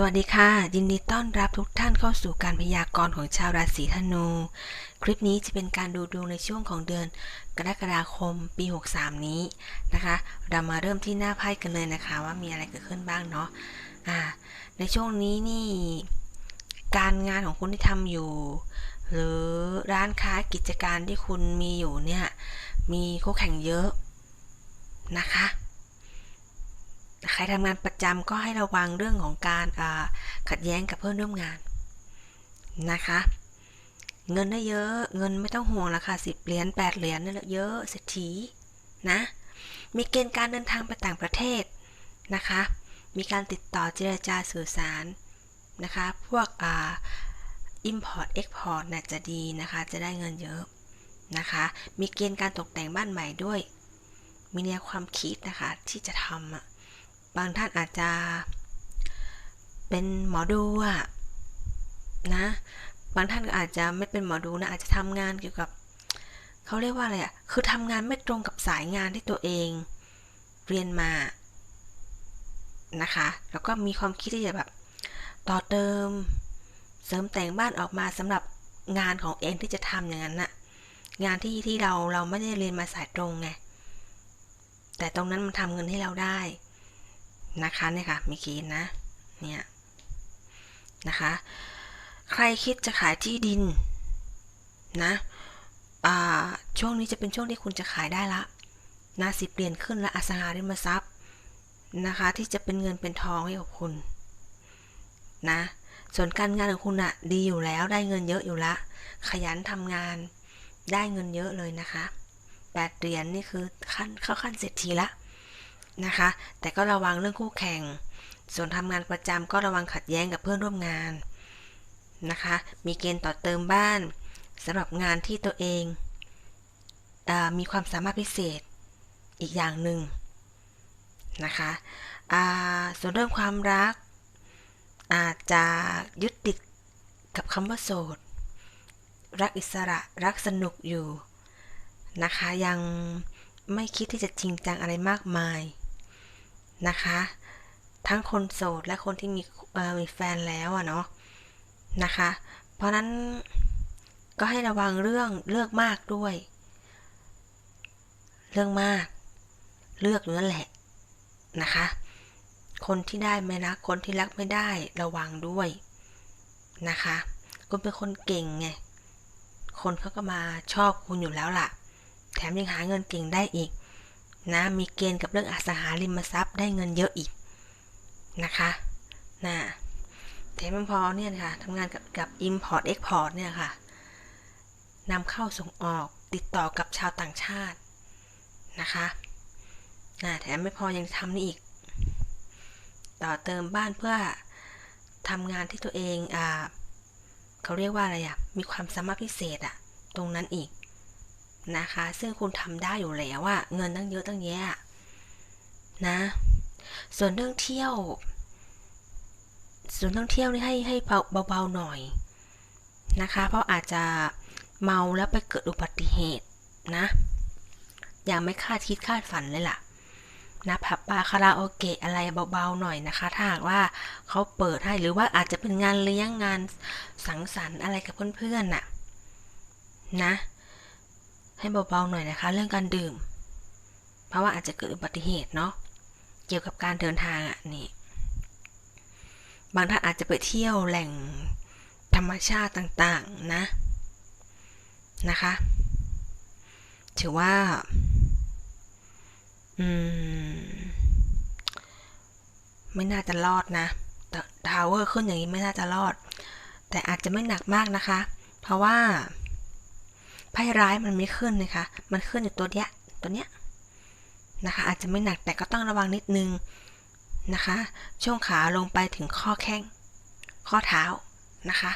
สวัสดีค่ะ ยินดีต้อนรับทุกท่านเข้าสู่การพยากรณ์ของชาวราศีธนู คลิปนี้จะเป็นการดูดวงในช่วงของเดือน กรกฎาคมปี 63 นี้นะคะ เรามาเริ่มที่หน้าไพ่กันเลยนะคะ ว่ามีอะไรเกิดขึ้นบ้างเนาะอ่า ในช่วงนี้นี่ การงานของคุณที่ทำอยู่ หรือร้านค้ากิจการที่คุณมีอยู่เนี่ย มีคู่แข่งเยอะนะคะ ใครทำงานประจำก็ให้ระวังเรื่องของการขัดแย้งกับเพื่อนร่วมงานนะคะ เงินได้เยอะเงินไม่ต้องห่วงละค่ะสิบเหรียญแปดเหรียญนี่แหละเยอะเศรษฐีนะ มีเกณฑ์การเดินทางไปต่างประเทศนะคะ มีการติดต่อเจรจาสื่อสารนะคะ พวกอ่า import export น่ะจะดีนะคะ จะได้เงินเยอะนะคะ มีเกณฑ์การตกแต่งบ้านใหม่ด้วย มีแนวความคิดนะคะที่จะทำอะ บางท่านอาจจะเป็นหมอดูอะนะ บางท่านก็อาจจะไม่เป็นหมอดูนะ อาจจะทำงานเกี่ยวกับเขาเรียกว่าอะไรอะคือทำงานไม่ตรงกับสายงานที่ตัวเองเรียนมานะคะ แล้วก็มีความคิดที่จะแบบต่อเติมเสริมแต่งบ้านออกมาสำหรับงานของเองที่จะทำอย่างนั้นน่ะ งานที่ที่เราเราไม่ได้เรียนมาสายตรงไง แต่ตรงนั้นมันทำเงินให้เราได้ นะคะเนี่ยค่ะเมีกีนนะเนี่ยนะคะใครคิดจะขายที่ดินนะช่วงนี้จะเป็นช่วงที่คุณจะขายได้ละนะสิเปลี่ยนขึ้นและอสังหาริมทรัพย์นะคะ ที่จะเป็นเงินเป็นทองให้กับคุณนะส่วนการงานของคุณอะดีอยู่แล้วได้เงินเยอะอยู่ละขยันทำงานได้เงินเยอะเลยนะคะแปดเหรียญนนี่คือขั้นเข้าขั้นเศรษฐีละ นะคะ แต่ก็ระวังเรื่องคู่แข่ง ส่วนทำงานประจำก็ระวังขัดแย้งกับเพื่อนร่วมงานนะคะ มีเกณฑ์ต่อเติมบ้านสำหรับงานที่ตัวเองอมีความสามารถพิเศษอีกอย่างหนึ่งนะคะส่วนเรื่องความรัก อาจจะยึดติดกับคำว่าโสด รักอิสระรักสนุกอยู่นะคะ ยังไม่คิดที่จะจริงจังอะไรมากมาย นะคะ ทั้งคนโสดและคนที่มีมีแฟนแล้วอะเนาะนะคะ เพราะนั้นก็ให้ระวังเรื่องเลือกมากด้วย เรื่องมาก เลือกนั่นแหละนะคะ คนที่ได้ไม่รักคนที่รักไม่ได้ระวังด้วยนะคะคุณเป็นคนเก่งไงคนเขาก็มาชอบคุณอยู่แล้วล่ะ แถมยังหาเงินเก่งได้อีก นะมีเกณฑ์กับเรื่องอสังหาริมทรัพย์ได้เงินเยอะอีกนะคะนะแต่ไม่พอเนี่ยค่ะทำงานกับกับ Import Export เนี่ยค่ะนำเข้าส่งออกติดต่อกับชาวต่างชาตินะคะนะแถมไม่พอยังทำนี่อีก ต่อเติมบ้านเพื่อทำงานที่ตัวเองอ่าเขาเรียกว่าอะไรอะ่ะมีความสามารถพิเศษอะตรงนั้นอีก นะคะ ซึ่งคุณทำได้อยู่แล้วอะเงินตั้งเยอะตั้งแยะนะ ส่วนเรื่องเที่ยว ส่วนเรื่องเที่ยวนี่ให้ให้เบาๆหน่อยนะคะ เพราะอาจจะเมาแล้วไปเกิดอุบัติเหตุนะ อย่างไม่คาดคิดคาดฝันเลยล่ะนะผับบาร์คาราโอเกะอะไรเบาๆหน่อยนะคะ ถ้าหากว่าเขาเปิดให้หรือว่าอาจจะเป็นงานเลี้ยงงานสังสรรค์อะไรกับเพื่อนๆน่ะนะ ให้เบาๆหน่อยนะคะ เรื่องการดื่ม เพราะว่าอาจจะเกิดอุบัติเหตุเนาะเกี่ยวกับการเดินทางอะนี่บางท่านอาจจะไปเที่ยวแหล่งธรรมชาติต่างๆนะนะคะ ถือว่าอืมไม่น่าจะรอดนะทาวเวอร์ขึ้นอย่างนี้ไม่น่าจะรอด แต่อาจจะไม่หนักมากนะคะ เพราะว่า ไพ่ร้ายมันไม่ขึ้นนะคะ มันขึ้นอยู่ตัวเนี้ย ตัวเนี้ยนะคะ อาจจะไม่หนักแต่ก็ต้องระวังนิดนึงนะคะ ช่วงขาลงไปถึงข้อแข้ง ข้อเท้านะคะ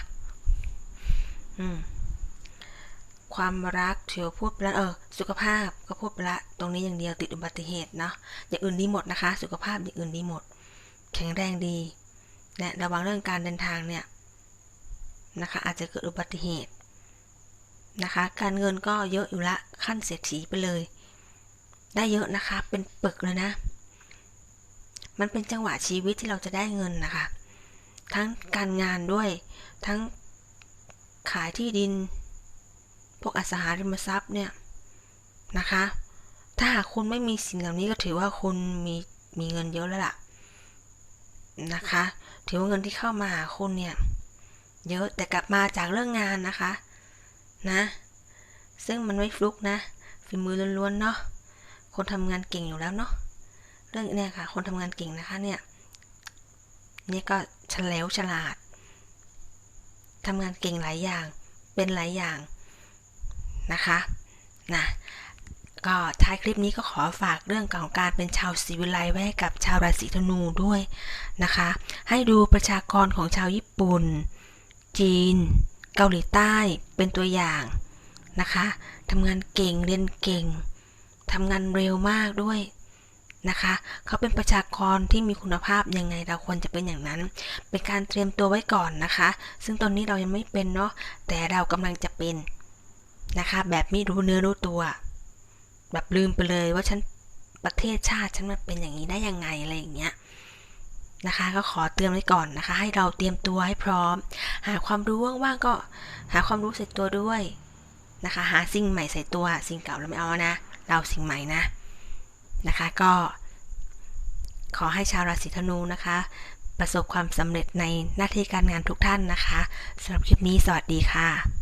อืม ความรักเชียวพูดไปแล้วเออ สุขภาพก็พูดไปละ ตรงนี้อย่างเดียวติดอุบัติเหตุเนาะ อย่างอื่นดีหมดนะคะ สุขภาพอย่างอื่นดีหมด แข็งแรงดีเนี่ยระวังเรื่องการเดินทางเนี่ยนะคะ อาจจะเกิดอุบัติเหตุ นะคะ การเงินก็เยอะอยู่ละขั้นเศรษฐีไปเลย ได้เยอะนะคะเป็นปึกเลยนะ มันเป็นจังหวะชีวิตที่เราจะได้เงินนะคะ ทั้งการงานด้วยทั้งขายที่ดิน พวกอสังหาริมทรัพย์เนี่ยนะคะ ถ้าหากคุณไม่มีสิ่งเหล่านี้ก็ถือว่าคุณมีมีเงินเยอะแล้วล่ะนะคะ ถือว่าเงินที่เข้ามาหาคุณเนี่ยเยอะแต่กลับมาจากเรื่องงานนะคะ นะ ซึ่งมันไม่ฟลุกนะ ฝีมือล้วนๆเนาะ คนทำงานเก่งอยู่แล้วเนาะ เรื่องเนี่ยค่ะ คนทำงานเก่งนะคะเนี่ยเนี่ยก็เฉลียวฉลาดทำงานเก่งหลายอย่าง เป็นหลายอย่างนะคะ นะ ก็ท้ายคลิปนี้ก็ขอฝากเรื่องของการเป็นชาวศิวิไลไว้ให้กับชาวราศีธนูด้วยนะคะ ให้ดูประชากรของชาวญี่ปุ่น จีน เกาหลีใต้เป็นตัวอย่างนะคะทำงานเก่งเรียนเก่งทำงานเร็วมากด้วยนะคะเขาเป็นประชากรที่มีคุณภาพยังไงเราควรจะเป็นอย่างนั้น เป็นการเตรียมตัวไว้ก่อนนะคะ ซึ่งตอนนี้เรายังไม่เป็นเนาะแต่เรากำลังจะเป็นนะคะ แบบไม่รู้เนื้อรู้ตัว แบบลืมไปเลยว่าฉันประเทศชาติฉันมันเป็นอย่างนี้ได้ยังไงอะไรอย่างเงี้ย นะคะ ก็ขอเตือนไว้ก่อนนะคะ ให้เราเตรียมตัวให้พร้อม หาความรู้ว่างๆก็หาความรู้ใส่ตัวด้วยนะคะ หาสิ่งใหม่ใส่ตัว สิ่งเก่าเราไม่เอานะ เราสิ่งใหม่นะนะคะก็ ขอให้ชาวราศีธนูนะคะ ประสบความสำเร็จในหน้าที่การงานทุกท่านนะคะสำหรับคลิปนี้สวัสดีค่ะ